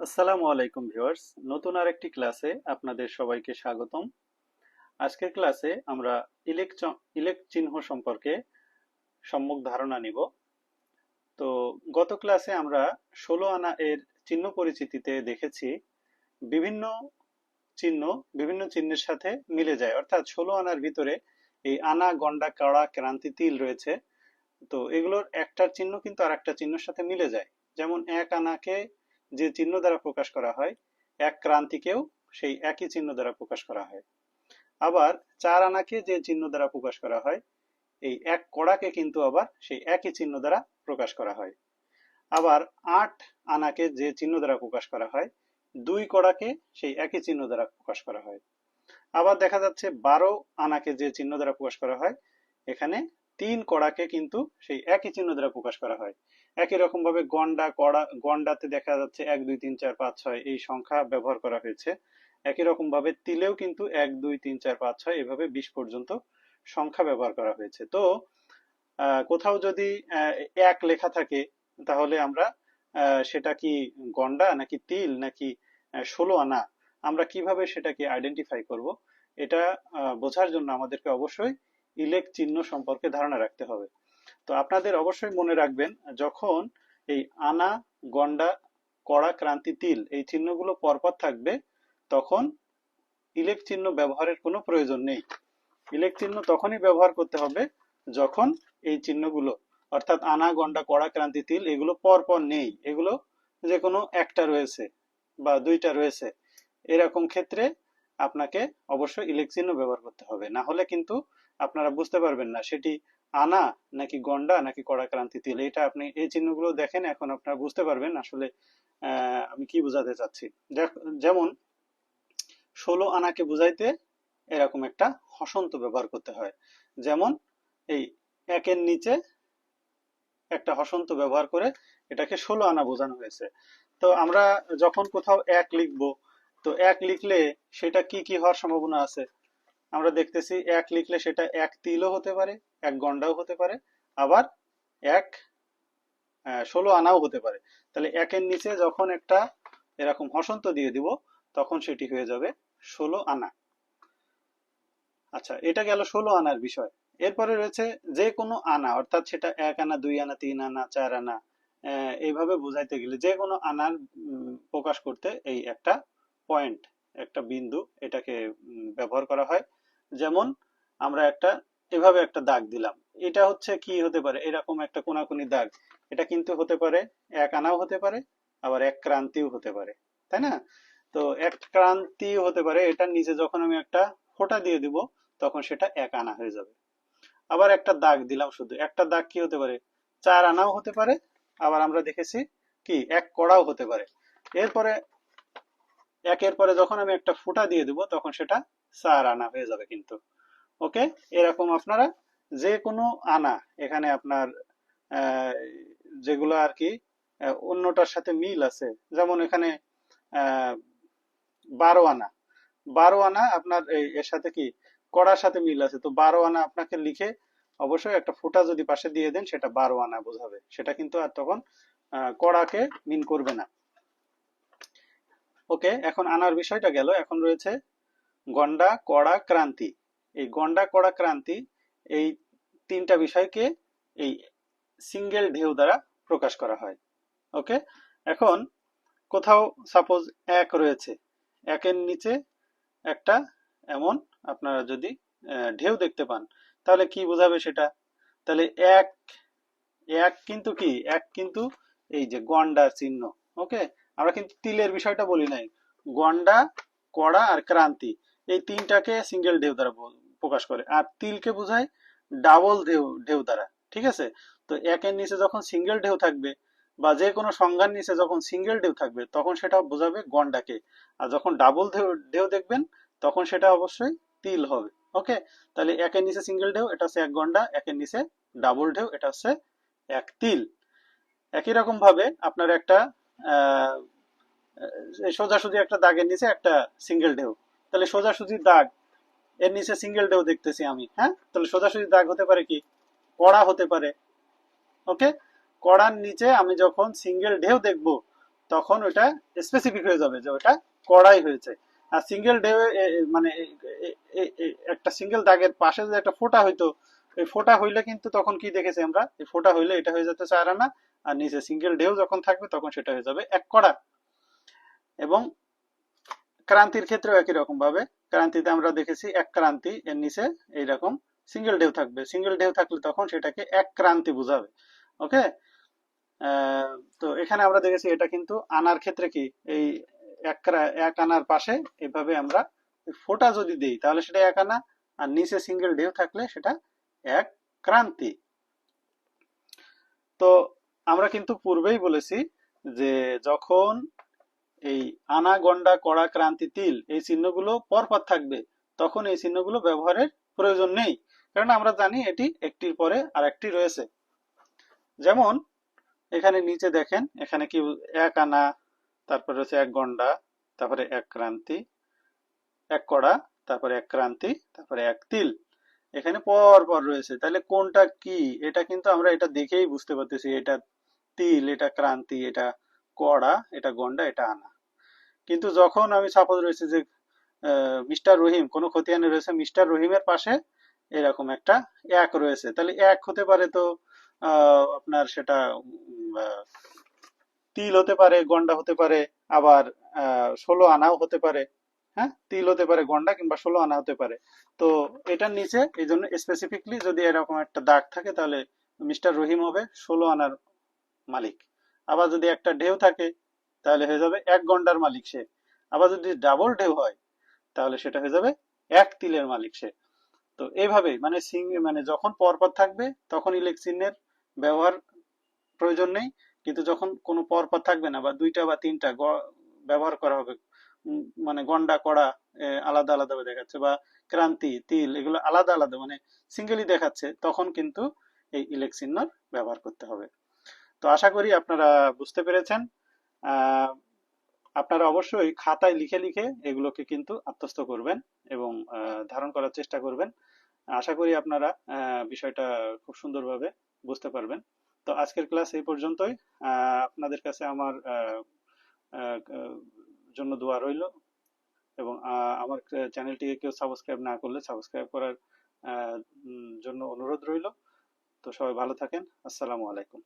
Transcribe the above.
আসসালামু আলাইকুম ভিউয়ার্স, নতুন আরেকটি ক্লাসে আপনাদের সবাইকে স্বাগতম। আজকের ক্লাসে আমরা ইলেক চ- ইলেক চিহ্ন সম্পর্কে সম্যক ধারণা নিব। তো গত ক্লাসে আমরা ষোলো আনা এর চিহ্ন পরিচিতিতে দেখেছি বিভিন্ন চিহ্ন, বিভিন্ন চিহ্নের সাথে মিলে যায়। অর্থাৎ ষোলো আনার ভিতরে এই আনা, গন্ডা, কাড়া, ক্রান্তি, তিল রয়েছে। তো এগুলোর একটার চিহ্ন কিন্তু আর একটা চিহ্নের সাথে মিলে যায়। যেমন এক আনাকে যে চিহ্ন দ্বারা প্রকাশ করা হয়, এক ক্রান্তিকেও সেই একই চিহ্ন দ্বারা প্রকাশ করা হয়। আবার চার আনাকে যে চিহ্ন দ্বারা প্রকাশ করা হয়, এই এক কড়াকে কিন্তু আবার সেই একই চিহ্ন দ্বারা প্রকাশ করা হয়। আবার আট আনাকে যে চিহ্ন দ্বারা প্রকাশ করা হয়, দুই কড়াকে সেই একই চিহ্ন দ্বারা প্রকাশ করা হয়। আবার দেখা যাচ্ছে বারো আনাকে যে চিহ্ন দ্বারা প্রকাশ করা হয়, এখানে তিন কড়াকে কিন্তু সেই একই চিহ্ন দ্বারা প্রকাশ করা হয়। একই রকম ভাবে গন্ডা, কড়া, গন্ডাতে দেখা যাচ্ছে এক, দুই, তিন, চার, পাঁচ, ছয় এই সংখ্যা ব্যবহার করা হয়েছে। একই রকম ভাবে তিলেও কিন্তু এক, দুই, তিন, চার, পাঁচ, ছয় এভাবে বিশ পর্যন্ত সংখ্যা ব্যবহার করা হয়েছে। তো কোথাও যদি এক লেখা থাকে, তাহলে আমরা সেটা কি গন্ডা নাকি তিল নাকি ষোলো আনা, আমরা কীভাবে সেটাকে আইডেন্টিফাই করব, এটা বোঝার জন্য আমাদেরকে অবশ্যই ইলেক চিহ্ন সম্পর্কে ধারণা রাখতে হবে। তো আপনাদের অবশ্যই মনে রাখবেন, যখন এই আনা, গন্ডা, কড়া, ক্রান্তি, তিল এই চিহ্নগুলো পরপর থাকবে, তখন ইলেক চিহ্ন ব্যবহারের কোনো প্রয়োজন নেই। ইলেক চিহ্ন তখনই ব্যবহার করতে হবে যখন এই চিহ্নগুলো, অর্থাৎ আনা, গন্ডা, কড়া, ক্রান্তি, তিল এগুলো পরপর নেই। এগুলো যে কোনো একটা রয়েছে বা দুইটা রয়েছে। এরকম ক্ষেত্রে আপনাকে অবশ্যই ইলেক চিহ্ন ব্যবহার করতে হবে। না হলে কিন্তু আপনারা বুঝতে পারবেন না সেটি আনা নাকি গন্ডা নাকি কড়া ক্রান্তি তিল এটা আপনি এই চিহ্নগুলো দেখেন, এখন আপনারা বুঝতে পারবেন আসলে আমি কি বোঝাতে চাচ্ছি। যেমন, ষোলো আনাকে বুঝাইতে এরকম একটা হসন্ত ব্যবহার করতে হয়। যেমন, এই একের নিচে একটা হসন্ত ব্যবহার করে এটাকে ষোলো আনা বোঝানো হয়েছে। তো আমরা যখন কোথাও এক লিখব, তো এক লিখলে সেটা কি কি হওয়ার সম্ভাবনা আছে? আমরা দেখতেছি এক লিখলে সেটা এক তিলও হতে পারে এক গন্ডাও হতে পারে, আবার এক ষোলো আনাও হতে পারে। তাহলে একের নিচে যখন একটা এরকম হসন্ত দিয়ে দিব, তখন সেটি হয়ে যাবে ষোলো আনা। আচ্ছা এটা গেল ষোলো আনার বিষয়। এরপরে রয়েছে যে কোনো আনা, অর্থাৎ সেটা এক আনা, দুই আনা, তিন আনা, চার আনা এইভাবে বোঝাইতে গেলে যে কোনো আনার প্রকাশ করতে এই একটা পয়েন্ট একটা বিন্দু এটাকে ব্যবহার করা হয়। যেমন আমরা একটা এভাবে একটা দাগ দিলাম। এটা হচ্ছে কি হতে পারে? এরকম একটা কোনাকুনি দাগ। এটা কিন্তু হতে পারে, এক আনাও হতে পারে, আবার এক ক্রান্তিও হতে পারে। তাই না? তো এক ক্রান্তিও হতে পারে। এটার নিচে যখন আমি একটা ফোঁটা দিয়ে দিব, তখন সেটা এক আনা হয়ে যাবে। আবার একটা দাগ দিলাম শুধু। একটা দাগ কি হতে পারে? চার আনাও হতে পারে। আবার আমরা দেখেছি কি? এক কড়াও হতে পারে। এরপরে, একের পরে যখন আমি একটা ফোঁটা দিয়ে দিব, তখন সেটা চার আনা হয়ে যাবে কিন্তু। ওকে? এরকম আপনারা যে কোনো আনা, এখানে আপনার যেগুলো আর কি অন্যটার সাথে মিল আছে। যেমন এখানে বারো আনা। বারো আনা আপনার এর সাথে কি, কড়ার সাথে মিল আছে। তো বারো আনা আপনাকে লিখে অবশ্যই একটা ফোঁটা যদি পাশে দিয়ে দেন, সেটা বারো আনা বোঝাবে। সেটা কিন্তু আর তখন কড়াকে মিন করবে না। ওকে? এখন আনার বিষয়টা গেল। এখন রয়েছে গন্ডা, কড়া, ক্রান্তি। এই গন্ডা কড়া ক্রান্তি এই তিনটা বিষয়কে এই সিঙ্গেল ঢেউ দ্বারা প্রকাশ করা হয়। ওকে? এখন কোথাও সাপোজ এক রয়েছে, একের নিচে একটা এমন আপনারা যদি ঢেউ দেখতে পান, তাহলে কি বোঝাবে সেটা? তাহলে এক এক কিন্তু কি? এক কিন্তু এই যে গন্ডার চিহ্ন, ওকে? আমরা কিন্তু তিলের বিষয়টা বলি নাই। গন্ডা, কড়া আর ক্রান্তি, এই তিনটাকে সিঙ্গেল ঢেউ দ্বারা প্রকাশ করে। আর তিলকে বোঝায় ডাবল ঢেউ ঢেউ দ্বারা, ঠিক আছে? তো একের নিচে যখন সিঙ্গেল ঢেউ থাকবে বা যে কোনো সংজ্ঞার নিচে যখন সিঙ্গেল ঢেউ থাকবে, তখন সেটা বোঝাবে গন্ডাকে। আর যখন ডাবল ঢেউ ঢেউ দেখবেন, তখন সেটা অবশ্যই তিল হবে, ওকে? তাহলে একের নিচে সিঙ্গেল ঢেউ, এটা হচ্ছে এক গন্ডা, একের নিচে ডাবল ঢেউ, এটা হচ্ছে এক তিল। একই রকম ভাবে আপনার একটা সোজাসুজি একটা দাগের নিচে একটা সিঙ্গেল ঢেউ। তাহলে সোজাসুজি দাগ এর নিচে সিঙ্গেল ঢেউ দেখতেছি আমি হ্যাঁ? তাহলে সোজাসুজি দাগ হতে পারে কি? কড়া হতে পারে, ওকে? কড়ার নিচে আমি যখন সিঙ্গেল ঢেউ দেখব, তখন ওটা স্পেসিফিক হয়ে যাবে যে ওটা কড়াই হয়েছে। আর সিঙ্গেল ডে মানে একটা সিঙ্গেল দাগের পাশে যে একটা ফোঁটা হইতো, এই ফোঁটা হইলে কিন্তু তখন কি দেখেছি আমরা? এই ফোঁটা হইলে এটা হয়ে যেতে চায় আনা আর নিচে সিঙ্গেল ডেও যখন থাকবে, তখন সেটা হয়ে যাবে এক কড়া। এবং ক্রান্তির ক্ষেত্রেও একই রকম ভাবে ক্রান্তিতে আমরা দেখেছি এক ক্রান্তি এর নিচে এইরকম সিঙ্গেল ঢেউ থাকবে। সিঙ্গেল ঢেউ থাকলে তখন সেটাকে এক ক্রান্তি বোঝাবে। ওকে তো এখানে আমরা দেখেছি এটা কিন্তু আনার ক্ষেত্রে কি? এই এক এক আনার পাশে এভাবে আমরা ফোঁটা যদি দেই, তাহলে সেটা এক আনা, আর নিচে সিঙ্গেল ঢেউ থাকলে সেটা এক ক্রান্তি। তো আমরা কিন্তু পূর্বেই বলেছি যে যখন এই আনা গন্ডা কড়া ক্রান্তি তিল, এই চিহ্নগুলো পরপর থাকবে। তখন এই চিহ্নগুলো ব্যবহারের প্রয়োজন নেই। কারণ আমরা জানি এটি একটির পরে আর একটি রয়েছে। যেমন, এখানে নিচে দেখেন, এখানে কি এক আনা, তারপরে রয়েছে এক গন্ডা, তারপরে এক ক্রান্তি, এক কড়া, তারপরে এক ক্রান্তি, তারপরে এক তিল। এখানে পর পর রয়েছে। তাহলে কোনটা কি? এটা কিন্তু আমরা এটা দেখেই বুঝতে পারতেছি। এটা তিল, এটা ক্রান্তি, এটা কড়া, এটা গন্ডা, এটা আনা। কিন্তু যখন আমি সাপোজ রয়েছে যে মিস্টার রহিম, কোনো খতিয়ানে রয়েছে মিস্টার রহিমের পাশে, এরকম একটা এক রয়েছে। তাহলে এক হতে পারে তো আপনার সেটা তিল হতে পারে, গন্ডা হতে পারে, আবার ষোলো আনাও হতে পারে হ্যাঁ? তিল হতে পারে, গন্ডা কিংবা ষোলো আনা হতে পারে। তো এটার নিচে, এই জন্য স্পেসিফিকলি যদি এরকম একটা দাগ থাকে, তাহলে মিস্টার রহিম হবে ষোলো আনার মালিক। আবার যদি একটা ঢেউ থাকে, তাহলে হয়ে যাবে এক গন্ডার মালিক সে। আবার যদি ডাবল ঢেউ হয়, তাহলে সেটা হয়ে যাবে এক তিলের মালিক সে। তো এইভাবেই মানে সিং মানে যখন পরপর থাকবে তখন ইলেক চিহ্নের ব্যবহার প্রয়োজন নেই। কিন্তু যখন কোনো পরপর থাকবে না, বা দুইটা বা তিনটা ব্যবহার করা হবে মানে গন্ডা, কড়া আলাদা আলাদা দেখাচ্ছে, বা ক্রান্তি, তিল, এগুলো আলাদা আলাদা মানে সিঙ্গেলি দেখাচ্ছে, তখন কিন্তু এই ইলেকচিহ্নর ব্যবহার করতে হবে। তো আশা করি আপনারা বুঝতে পেরেছেন। আপনারা অবশ্যই খাতায় লিখে লিখে এগুলোকে কিন্তু আত্মস্থ করবেন এবং ধারণ করার চেষ্টা করবেন। আশা করি আপনারা বিষয়টা খুব সুন্দরভাবে বুঝতে পারবেন। তো আজকের ক্লাস এই পর্যন্তই। আপনাদের কাছে আমার জন্য দোয়া রইল এবং আমার চ্যানেলটিকে কেউ সাবস্ক্রাইব না করলে সাবস্ক্রাইব করার জন্য অনুরোধ রইল। তো সবাই ভালো থাকেন। আসসালামু আলাইকুম।